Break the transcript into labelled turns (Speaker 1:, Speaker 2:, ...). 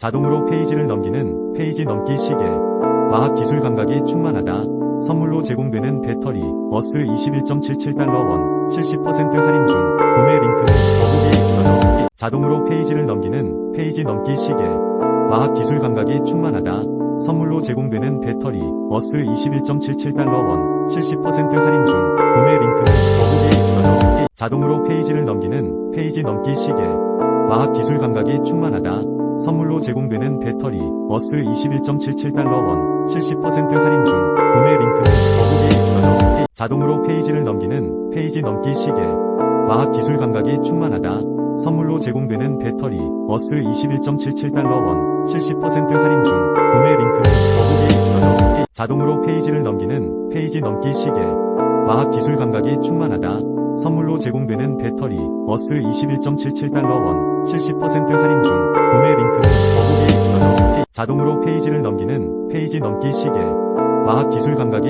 Speaker 1: 자동으로 페이지를 넘기는 페이지 넘기 시계. 과학 기술 감각이 충만하다. 선물로 제공되는 배터리, 어스 21.77달러 원, 70% 할인 중, 구매 링크는 더보기에 있어요. 자동으로 페이지를 넘기는 페이지 넘기 시계. 과학 기술 감각이 충만하다. 선물로 제공되는 배터리, 어스 21.77달러 원, 70% 할인 중, 구매 링크는 더보기에 있어요. 자동으로 페이지를 넘기는 페이지 넘기 시계. 과학 기술 감각이 충만하다. 선물로 제공되는 배터리, 어스 21.77달러 원, 70% 할인 중, 구매 링크는 더보기에 있어요. 자동으로 페이지를 넘기는 페이지 넘기 시계. 과학 기술 감각이 충만하다. 선물로 제공되는 배터리, 어스 21.77달러 원, 70% 할인 중, 구매 링크는 더보기에 있어요. 자동으로 페이지를 넘기는 페이지 넘기 시계. 과학 기술 감각이 충만하다. 선물로 제공되는 배터리, 어스 21.77달러 원, 70% 할인 중, 구매 있어요. 자동으로 페이지를 넘기는 페이지 넘기 시계. 과학 기술 감각이